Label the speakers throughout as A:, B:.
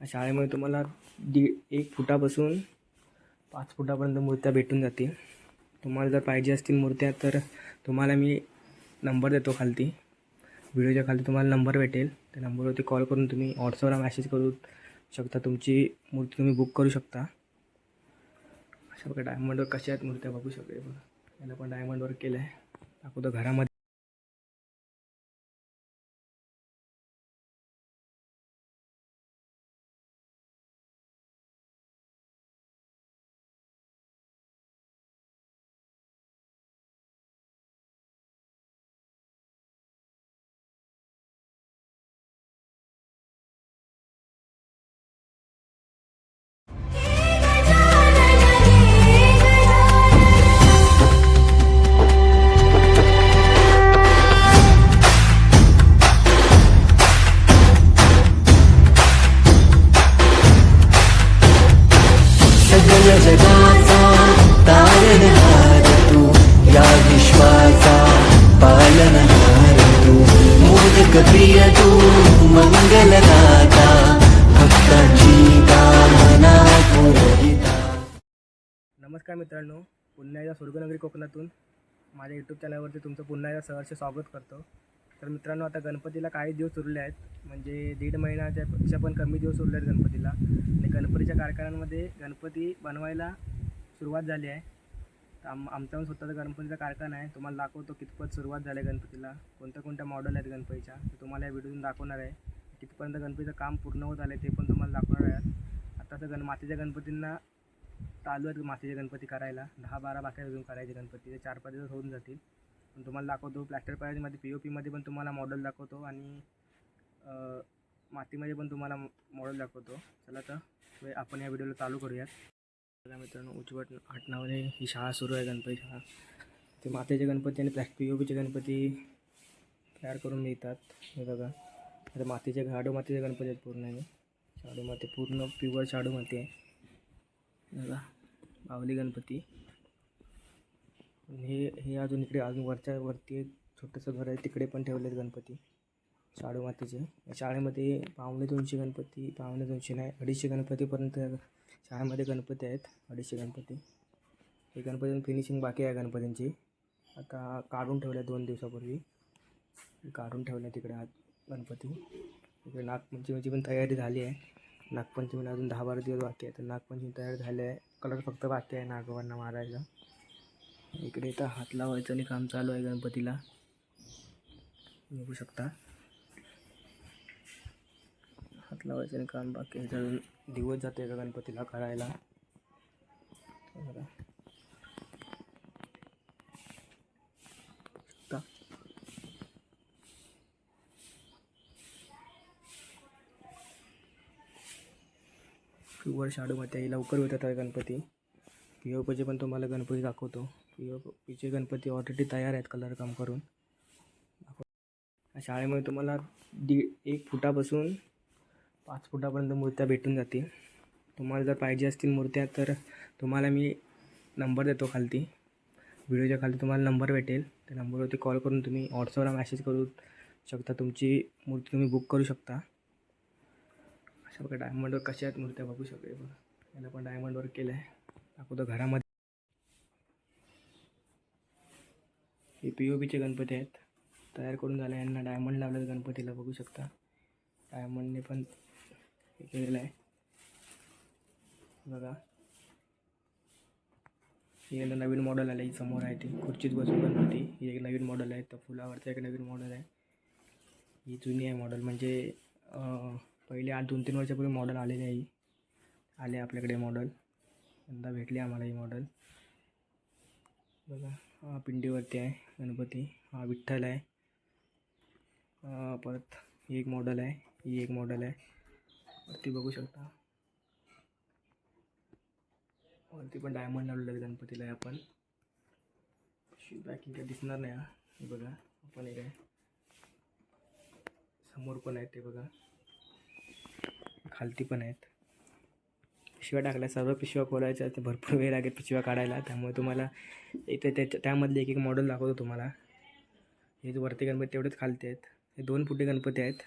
A: शाळेमध्ये तुम्हाला दीड एक फुटापासून पाच फुटापर्यंत मूर्त्या भेटून जातील. तुम्हाला जर पाहिजे असतील मूर्त्या तर तुम्हाला मी नंबर देतो खालती. व्हिडिओच्या खाली तुम्हाला नंबर भेटेल. त्या नंबरवरती कॉल करून तुम्ही व्हॉट्सअपला मॅसेज करू शकता. तुमची मूर्ती तुम्ही बुक करू शकता. अशा प्रकारे डायमंडवर कशा आहेत मूर्त्या बघू शकते बघा. याला पण डायमंडवर केलं आहे दाखवतो घरामध्ये. नमस्कार मित्रांनो पुन्हा एकदा स्वर्गनगरी कोकणातून माझ्या यूट्यूब चॅनलवरती तुमचं पुन्हा एकदा सहर्ष स्वागत करतो. तर मित्रांनो आता गणपतीला काही दिवस उरले आहेत. म्हणजे दीड महिन्याच्यापेक्षा पण कमी दिवस उरले आहेत गणपतीला. आणि गणपतीच्या कारखान्यांमध्ये गणपती बनवायला सुरुवात झाली आहे. तर आम आमचा स्वतःचा गणपतीचा कारखाना आहे. तुम्हाला दाखवतो कितपत सुरुवात झाली आहे गणपतीला. कोणत्या कोणत्या मॉडेल आहेत गणपतीच्या ते तुम्हाला या व्हिडिओतून दाखवणार आहे. कितपर्यंत गणपतीचं काम पूर्ण होत आलं आहे ते पण तुम्हाला दाखवणार आहे. आता तर गण मातीच्या गणपतींना चालू आहेत मातीचे गणपती करायला. दहा बारा बाकी अजून करायचे गणपती. ते चार पाच दिवस होऊन जातील. पण तुम्हाला दाखवतो प्लॅस्टर पायरीमध्ये पी ओ पीमध्ये पण तुम्हाला मॉडेल दाखवतो आणि मातीमध्ये पण तुम्हाला मॉडेल दाखवतो. चला तर वे- आपण या व्हिडिओला चालू करूयात. बघा मित्रांनो उजवट आठ ही शाळा सुरू आहे गणपती शाळा. ते मातेचे गणपती आणि प्लॅस्ट पी ओ पीचे गणपती तयार करून मिळतात. हे बघा. आता मातीचे शाडू मातीचे गणपती आहेत पूर्ण हे. शाडू माती पूर्ण प्युअर शाडू माती आहे. बघा बावली गणपती. हे हे अजून इकडे अजून वरच्या वरती एक छोटंसं घर आहे तिकडे पण ठेवले आहेत गणपती. शाडू मातीचे. या शाळेमध्ये पावणे दोनशे गणपती पावणे दोनशे नाही अडीचशे गणपतीपर्यंत शाळेमध्ये गणपती आहेत अडीचशे गणपती. हे गणपती फिनिशिंग बाकी आहे गणपतींची. आता काढून ठेवल्या दोन दिवसापूर्वी. काढून ठेवल्या तिकडे आत गणपती. इकडे नागपंचमीची पण तयारी झाली आहे. नागपंचमीला अजून दहा बारा दिवस बाकी आहे तर नागपंचमी तयार झाले आहे. कलर फक्त बाकी आहे नागवांना मारायचा इकडे इथं हात लावायचं आणि काम चालू आहे गणपतीला. बघू शकता. हात लावायचं आणि काम बाकी आहे. तर दिवस जाते का गणपतीला करायला प्युअर शाडूमध्ये आहे लवकर होतात आहे गणपती. पी ओ पीचे पण तुम्हाला गणपती दाखवतो. पी ओ पीचे गणपती ऑलरेडी तयार आहेत कलर काम करून. शाळेमध्ये तुम्हाला दीड एक फुटापासून पाच फुटापर्यंत मूर्त्या भेटून जातील. तुम्हाला जर पाहिजे असतील मूर्त्या तर तुम्हाला मी नंबर देतो खालती. व्हिडिओच्या खाली तुम्हाला नंबर भेटेल. त्या नंबरवरती कॉल करून तुम्ही व्हॉट्सअपला मॅसेज करू शकता. तुमची मूर्ती तुम्ही बुक करू शकता. अशा प्रकारे डायमंडवर कशा आहेत मूर्त्या बघू शकते हे बघा याला पण डायमंडवर केलं आहे दाखवतो घरामध्ये. हे पी ओ बीचे गणपती आहेत. तयार करून झाले यांना डायमंड लावलं गणपतीला बघू शकता. डायमंडने पण हे केलेलं आहे बघा. हे नवीन मॉडेल आलं आहे समोर आहे ती. खुर्चीत बसून गणपती. ही एक नवीन मॉडेल आहे. तर फुलावरचं एक नवीन मॉडेल आहे. ही जुनी आहे मॉडेल म्हणजे पहिले आज दोन तीन वर्षापूर्वी मॉडेल आलेली आहे ही आले आपल्याकडे मॉडेल यंदा भेटली ही मॉडेल बघा हा पिंडीवरती आहे गणपती. हा विठ्ठल अं, परत ही एक मॉडल आहे. ही एक मॉडल आहे. वरती बघू शकता. वरती पण डायमंड लावलेलं आहे गणपतीला आपण. पॅकिंग काय दिसणार नाही हा. हे एक आहे समोर ते बघा. खालती पण आहेत. पिशव्या टाकल्या सर्व पिशव्या खोलायच्या ते भरपूर वेळ लागेल पिशव्या काढायला. त्यामुळे तुम्हाला इथे त्याच्या त्यामधले एक एक मॉडेल दाखवतो तुम्हाला. हे जे वरती गणपती तेवढेच खालते आहेत. हे दोन फुटे गणपती आहेत.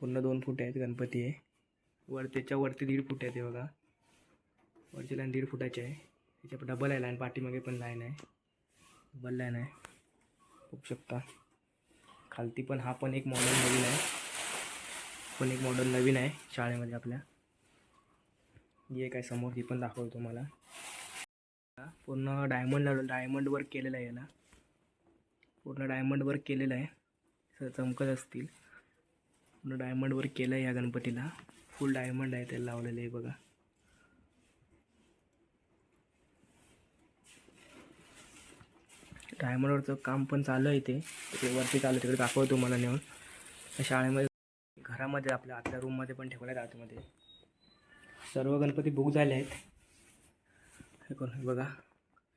A: पूर्ण दोन फुटे आहेत गणपती. आहे वर त्याच्या वरती दीड फुटे आहेत हे बघा. वरची लाईन दीड फुटाची आहे. त्याच्या डबल आहे लाईन पाठीमागे पण लाईन आहे. डबल लाईन आहे. बघू शकता. खालती पण हा पण एक मॉडेल नवीन आहे. पण एक मॉडेल नवीन आहे शाळेमध्ये आपल्या. ही एक आहे समोर ती पण दाखवतो तुम्हाला. पूर्ण डायमंड लावलं डायमंड वर्क केलेलं आहे याला. पूर्ण डायमंड वर्क केलेलं आहे. सर चमकत असतील. पूर्ण डायमंड वर्क केलं आहे या गणपतीला. फुल डायमंड आहे त्याला लावलेलं आहे बघा. डायमंडवरचं काम पण चालू आहे ते वरती चालू तिकडे दाखवतो तुम्हाला नेऊन. शाळेमध्ये घरामध्ये आपल्या आतल्या रूममध्ये पण ठेवल्या आहेत आतमध्ये सर्व गणपती बुक झाले आहेत. हे कोण? बघा.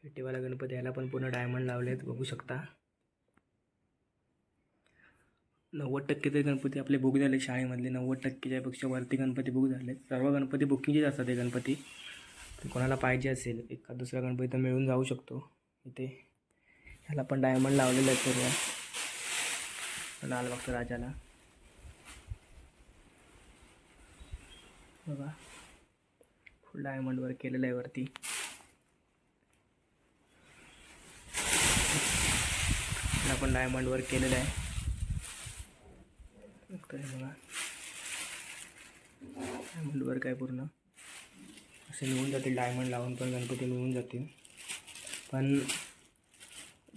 A: पेटीवाला गणपती याला पण पूर्ण डायमंड लावले आहेत बघू शकता. नव्वद टक्के तरी गणपती आपले बुक झाले शाळेमधले. नव्वद टक्केच्यापेक्षा वरती गणपती बुक झाले सर्व गणपती बुकिंगचेच असतात हे गणपती. तर कोणाला पाहिजे असेल एका दुसरा गणपती तर मिळून जाऊ शकतो. इथे ह्याला पण डायमंड लावलेलं आहे सर्व लालबागच्या राजाला. बघा. फुल डायमंडवर केलेलं आहे वरती. आपण डायमंडवर केलेलं आहे. बघा. डायमंडवर काय पूर्ण? असे मिळून जातील डायमंड लावून पण गणपती मिळून जातील. पण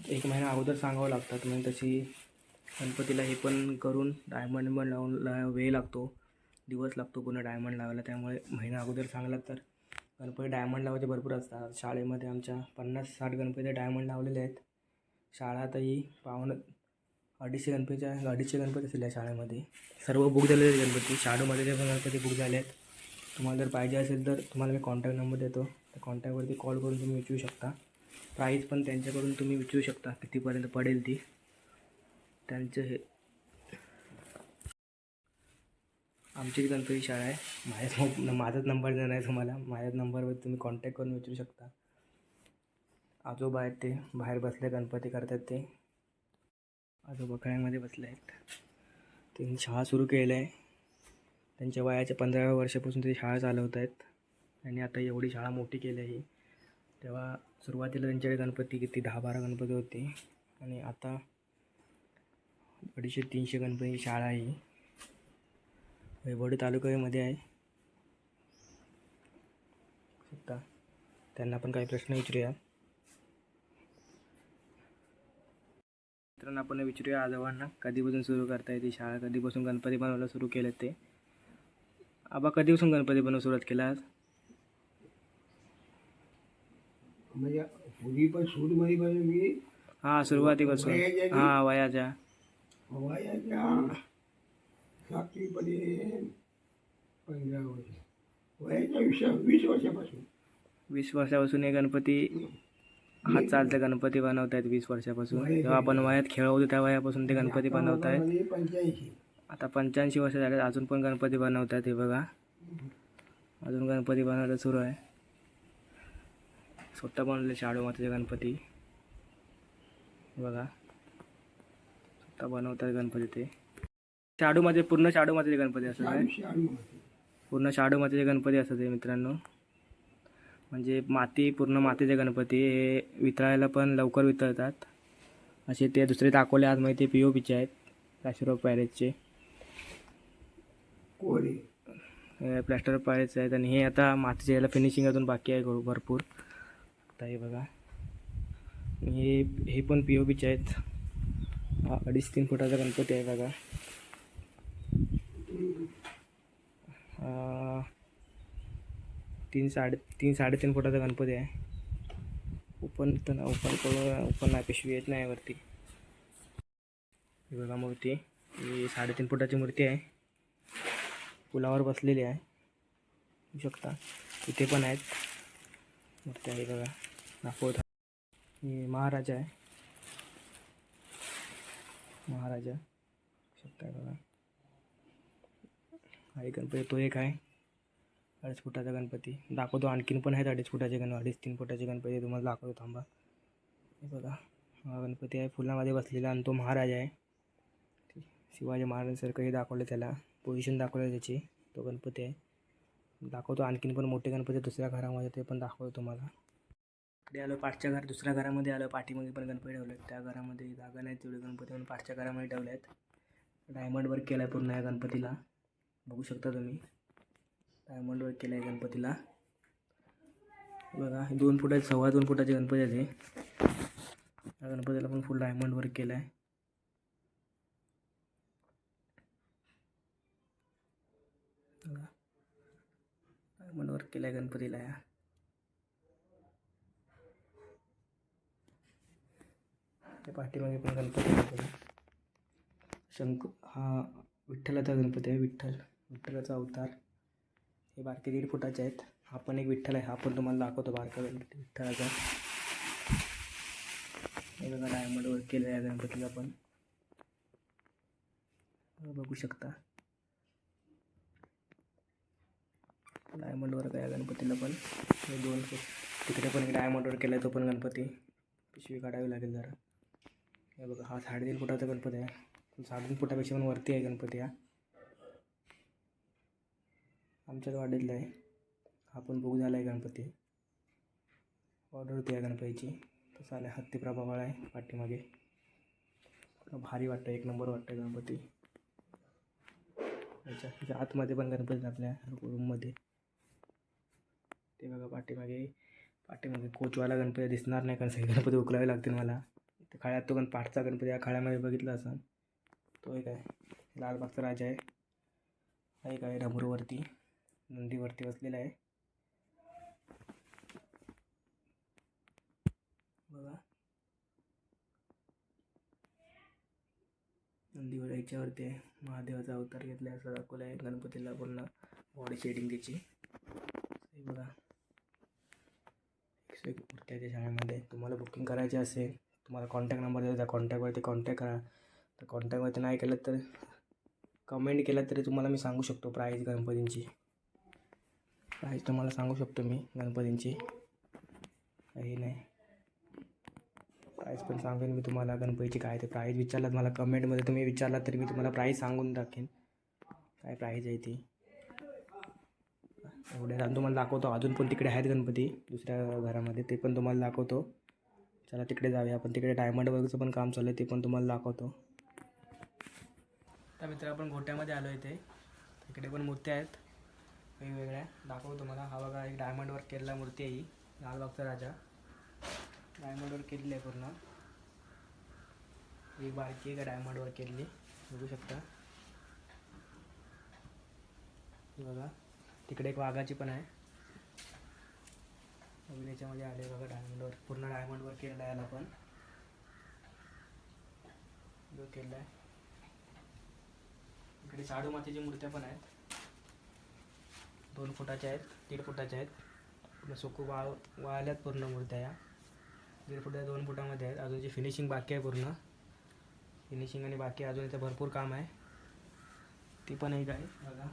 A: एक महिना अगोदर सांगावं लागतात म्हणजे तशी गणपतीला हे पण करून डायमंड पण लावून ला वेळ लागतो. दिवस लागतो पूर्ण डायमंड लावायला. त्यामुळे महिना अगोदर सांगला तर गणपती डायमंड लावायचे भरपूर असतात. शाळेमध्ये आमच्या पन्नास साठ गणपती डायमंड लावलेले आहेत. शाळा आता अडीचशे गणपतीच्या अडीचशे गणपती असलेल्या शाळेमध्ये. सर्व बुक झालेले गणपती. शाळेमध्ये जे पण गणपती बुक झाले आहेत. तुम्हाला जर पाहिजे असेल तर तुम्हाला मी कॉन्टॅक्ट नंबर देतो. त्या कॉन्टॅक्टवरती कॉल करून तुम्ही विचारू शकता. प्राईस पण त्यांच्याकडून तुम्ही विचारू शकता कितीपर्यंत पडेल ती. त्यांचं हे आमची गणपती शाळा आहे. माझ्याच माझाच नंबर देणार आहे तुम्हाला. माझ्याच नंबरवर तुम्ही कॉन्टॅक्ट करून विचारू शकता. आजोबा आहेत ते. बाहेर बसले गणपती करतात ते. आजोबा खेळ्यामध्ये बसले आहेत. त्यांनी शाळा सुरू केलं आहे. त्यांच्या वयाच्या पंधराव्या वर्षापासून ते शाळा चालवत आहेत. आणि आता एवढी शाळा मोठी केली आहे. तेव्हा सुरुवातीला त्यांच्याकडे गणपती किती? दहा बारा गणपती होते. आणि आता अडीचशे तीनशे गणपती शाळा आहे. वैभवडी तालुक्यामध्ये आहे. शकता त्यांना पण काही प्रश्न विचारूया. मित्रांनो आपण विचारूया आजोबांना कधीपासून सुरू करता येते शाळा? कधीपासून गणपती बनवायला सुरू केलं ते? आबा कधीपासून गणपती बनवायला सुरुवात केला आज?
B: म्हणजे पूर्वी पण सूरमध्ये पण मी
A: हां सुरुवातीपासून? हां वयाच्या.
B: वयाच्या सातवीपर्यंत पंधरा वर्ष. वयाच्या वीस वीस वर्षापासून.
A: वीस वर्षापासून हे गणपती हात चालते गणपती बनवत आहेत वीस वर्षापासून. जेव्हा आपण वयात खेळ होतो त्या वयापासून ते गणपती बनवत आहेत
B: म्हणजे पंच्याऐंशी.
A: आता पंच्याऐंशी वर्ष झाले अजून पण गणपती बनवत आहेत हे बघा. अजून गणपती बनवायला सुरू आहे. स्वतः बनवले शाडू मातेचे गणपती. बघा. स्वतः बनवतात गणपती ते. शाडू माते पूर्ण शाडू मातेचे गणपती असतात काय? पूर्ण शाडू मातीचे गणपती असतात हे मित्रांनो. म्हणजे माती पूर्ण मातीचे गणपती हे वितळायला पण लवकर वितळतात. असे ते दुसरे दाखवले आज माहिती पी ओ पीचे आहेत. प्लॅस्टर ऑफ पॅरेजचे
B: कोरे.
A: प्लॅस्टर ऑफ पॅरेजचे आहेत आणि हे आता मातीचे याला फिनिशिंग अजून बाकी आहे भरपूर. आता हे बघा. आणि हे हे पण पी ओ पीचे आहेत. हा अडीच तीन फुटाचा गणपती आहे बघा. तीन साडे तीन साडेतीन फुटाचा गणपती आहे. ओपन तर ओपन करून ओपन नाही पिशवी येत नाही वरती. ही बघा मूर्ती ही साडेतीन फुटाची मूर्ती आहे. पुलावर बसलेली आहे. बघू शकता इथे पण आहेत. मूर्ती आहे बघा दाखवत. ही महाराजा आहे. महाराजा शकता बघा. हा एक गणपती तो एक आहे. अडीच फुटाचा गणपती. दाखवतो आणखीन पण आहेत अडीच फुटाचे गण अडीच तीन फुटाचे गणपती. तुम्हाला दाखवतो थांबा. हे बघा हा गणपती आहे. फुलामध्ये बसलेला आणि तो महाराज आहे. शिवाजी महाराजांसारखं हे दाखवलं त्याला. पोझिशन दाखवलं त्याची. तो गणपती आहे. दाखवतो आणखीन पण मोठे गणपती दुसऱ्या घरामध्ये. ते पण दाखवतो तुम्हाला. इकडे आलो पाठच्या घर दुसऱ्या घरामध्ये आलो. पाठीमध्ये पण गणपती ठेवले आहेत त्या घरामध्ये जागा नाही तेवढे गणपती म्हणून पाठच्या घरामध्ये ठेवले आहेत डायमंड वर्क केलं आहे पूर्ण या गणपतीला. बघू शकता तुम्ही. डायमंड वर्क केलं आहे गणपतीला. बघा हे दोन फुटाचे सव्वा दोन फुटाचे गणपती आहेत हे. या गणपतीला पण फुल डायमंड वर्क केलं आहे डायमंड वर्क केलं आहे गणपतीला या. त्या पाठीमागे पण गणपती आहे शंक हा विठ्ठलाचा गणपती आहे विठ्ठल. विठ्ठलाचा अवतार. हे बारके दीड फुटाचे आहेत. हा पण एक विठ्ठल आहे. हा पण तुम्हाला दाखवतो बारका विठ्ठलाचा. हे बघा डायमंड वर्क केलं आहे गणपतीला पण. बघू शकता. डायमंड वर्क आहे या गणपतीला पण. हे दोन तिकडे पण एक डायमंड वर्क केला आहे तो पण गणपती. पिशवी काढावी लागेल जरा. हे बघा हा साडेतीन फुटाचा गणपती आहे. साडेतीन फुटापेक्षा पण वरती आहे गणपती हा. आमच्याच वाडीतला आहे. हा पण बुक झाला आहे गणपती. ऑर्डर होती आहे गणपतीची. तसं आलं हत्ती प्रभावळ आहे पाठीमागे. भारी वाटतं एक नंबर वाटतं गणपती. याच्या त्याच्या आतमध्ये पण गणपती आपल्या रूममध्ये. ते बघा पाठीमागे. पाठीमागे कोचवाला गणपती दिसणार नाही कारण सगळे गणपती उकलावे लागतील मला. ते खळ्यात तो गण पाठचा गणपती या खळ्यामध्ये बघितला असाल तो एक आहे. लालबागचा राजा आहे. एक आहे डमरूवरती नंदीवरती बसलेला आहे. बघा. नंदीवर याच्यावरती महादेवाचा अवतार घेतला आहे असं दाखवलं आहे गणपतीला पूर्ण बॉडी शेडिंग त्याची बघा. एकशे एक मूर्त्याच्या शाळेमध्ये. तुम्हाला बुकिंग करायची असेल तुम्हाला कॉन्टॅक्ट नंबर देतो त्या कॉन्टॅक्टवरती कॉन्टॅक्ट करा. तर कॉन्टॅक्टवरती नाही केलं तर कमेंट केलं तरी तुम्हाला मी सांगू शकतो प्राईज गणपतींची. प्राईज तुम्हाला सांगू शकतो मी गणपतींची. काही नाही. प्राईस पण सांगेन मी तुम्हाला गणपतीची काय ते प्राईज विचारलात मला कमेंटमध्ये तुम्ही विचारलात तरी मी तुम्हाला प्राईस सांगून टाकेन. काय प्राईज आहे ती? एवढ्या जाऊन तुम्हाला दाखवतो. अजून पण तिकडे आहेत गणपती दुसऱ्या घरामध्ये. ते पण तुम्हाला दाखवतो. चला तिकडे जाऊया आपण. तिकडे डायमंड वर्कचं पण काम चालू आहे ते पण तुम्हाला दाखवतो. त्या मित्र आपण गोट्यामध्ये आलो आहे ते तिकडे पण मूर्त्या आहेत. वेगवेगळ्या. दाखवतो तुम्हाला. हा बघा एक डायमंडवर केलेला मूर्ती आहे ही. लालबागचा राजा. डायमंडवर केलेली आहे पूर्ण. एक बारकी आहे का डायमंडवर केलेली? बघू शकता. हे बघा. तिकडे एक वाघाची पण आहे. नवीन याच्यामध्ये आले बघा डायमंडवर पूर्ण डायमंडवर केलेला आहे याला पण. जो केलेला आहे. इकडे शाडू मातेची मूर्त्या पण आहेत. दोन फुटाच्या आहेत दीड फुटाच्या आहेत. पूर्ण सुकू वाळ वाळल्यात पूर्ण मूर्त्या या. दीड फुटा दोन फुटामध्ये आहेत. अजूनची फिनिशिंग बाकी आहे पूर्ण. फिनिशिंग आणि बाकी अजून इथं भरपूर काम आहे. ती पण एक आहे बघा.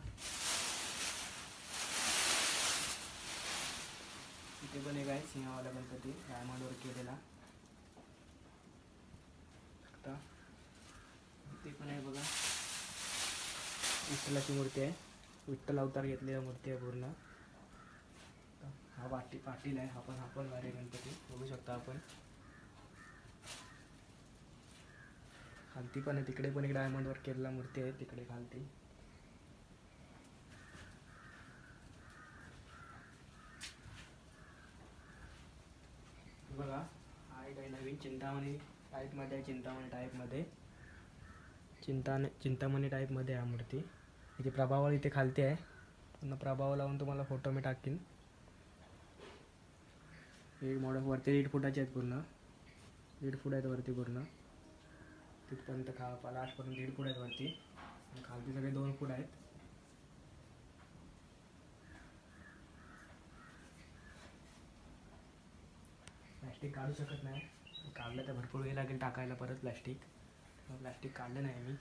A: इथे पण एक आहे सिंहवाला गणपती डायमंडवर केलेला. ते पण आहे बघा. विठ्ठलाची मूर्ती आहे. विठ्ठल अवतार घेतलेल्या मूर्ती आहे पूर्ण. हा पाटी पाटील आहे. हा पण हा पण भारी गणपती. बघू शकता आपण. खालती पण आहे. तिकडे पण एक डायमंडवर केलेला मूर्ती आहे. तिकडे खालती. बघा हा एक आहे नवीन चिंतामणी टाईपमध्ये आहे चिंतामणी टाईपमध्ये चिंता चिंतामणी टाईपमध्ये आहे हा मूर्ती. म्हणजे इथे प्रभावावर इथे खालती आहे. पुन्हा प्रभाव लावून तुम्हाला फोटो मी टाकीन. एक मॉडेल वरती दीड फुटाचे आहेत पूर्ण. दीड फूट आहेत वरती पूर्ण. तिथपर्यंत खा लास्टपर्यंत दीड फूट आहेत वरती. खालती सगळे दोन फूट आहेत. प्लॅस्टिक काढू शकत नाही. काढलं तर भरपूर वेळ लागेल टाकायला परत प्लॅस्टिक प्लॅस्टिक काढलं नाही मी.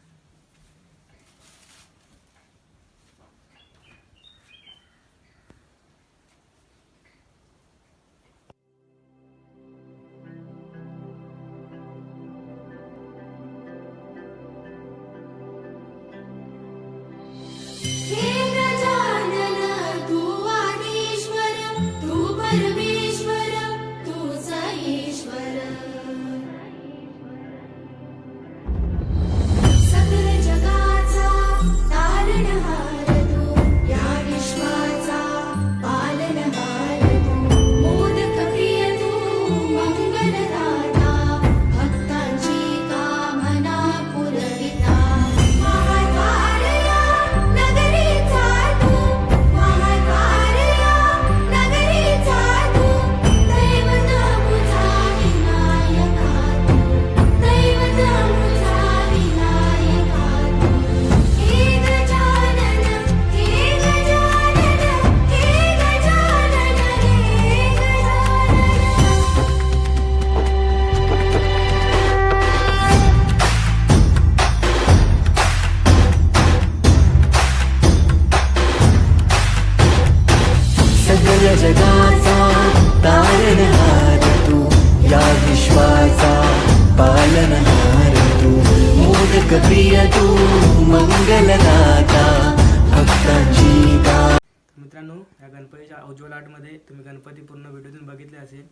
A: उज्ज्वल आर्टमध्ये तुम्ही गणपती पूर्ण व्हिडिओतून बघितले असेल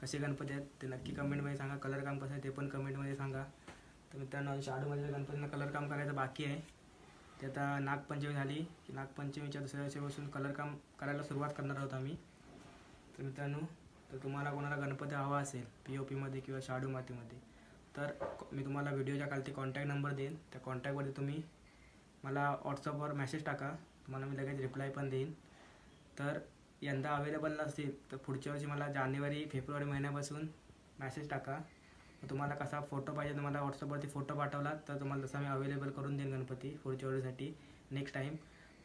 A: कसे गणपती आहेत ते नक्की कमेंटमध्ये सांगा कलर काम कसं आहे ते पण कमेंटमध्ये सांगा. तर मित्रांनो शाडूमध्ये गणपतींना कलर काम करायचं बाकी आहे. ते आता नागपंचमी झाली की नागपंचमीच्या दुसऱ्या दिवशीपासून कलर काम करायला सुरुवात करणार आहोत आम्ही. तर मित्रांनो तर तुम्हाला कोणाला गणपती हवा असेल पी ओ पीमध्ये किंवा शाडू मातीमध्ये तर मी तुम्हाला व्हिडिओच्या खालती कॉन्टॅक्ट नंबर देईन. त्या कॉन्टॅक्टवरती तुम्ही मला व्हॉट्सअपवर मेसेज टाका. तुम्हाला मी लगेच रिप्लाय पण देईन. तर यंदा अवेलेबल नसतील तर पुढच्या वर्षी मला जानेवारी फेब्रुवारी महिन्यापासून मॅसेज टाका. तुम्हाला कसा फोटो पाहिजे तुम्हाला व्हॉट्सअपवरती फोटो पाठवला तर तुम्हाला तसा मी अवेलेबल करून देईन गणपती पुढच्या वेळेसाठी नेक्स्ट टाईम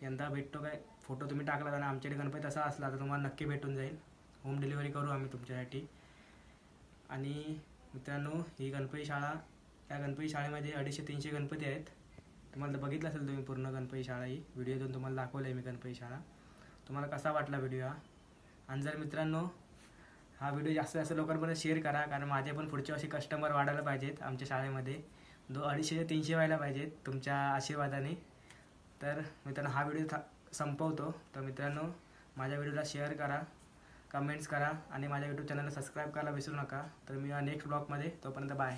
A: यंदा भेटतो काय फोटो तुम्ही टाकला आणि आमच्याकडे गणपती तसा असला तर तुम्हाला नक्की भेटून जाईल. होम डिलिव्हरी करू आम्ही तुमच्यासाठी. आणि मित्रांनो ही गणपती शाळा या गणपती शाळेमध्ये अडीचशे तीनशे गणपती आहेत. तुम्हाला बघितलं असेल तुम्ही पूर्ण गणपती शाळा ही. व्हिडिओतून तुम्हाला दाखवलं आहे मी गणपती शाळा. तुम्हाला कसा वाटला व्हिडिओ हा? आणि जर मित्रांनो हा व्हिडिओ जास्तीत जास्त लोकांपर्यंत शेअर करा कारण माझे पण पुढच्या वर्षी कस्टमर वाढायला पाहिजेत आमच्या शाळेमध्ये. दो अडीचशे ते तीनशे व्हायला पाहिजेत तुमच्या आशीर्वादाने. तर मित्रांनो हा व्हिडिओ था संपवतो. तर मित्रांनो माझ्या व्हिडिओला शेअर करा कमेंट्स करा आणि माझ्या यूट्यूब चॅनलला सबस्क्राईब करायला विसरू नका. तर मी नेक्स्ट ब्लॉगमध्ये तोपर्यंत बाय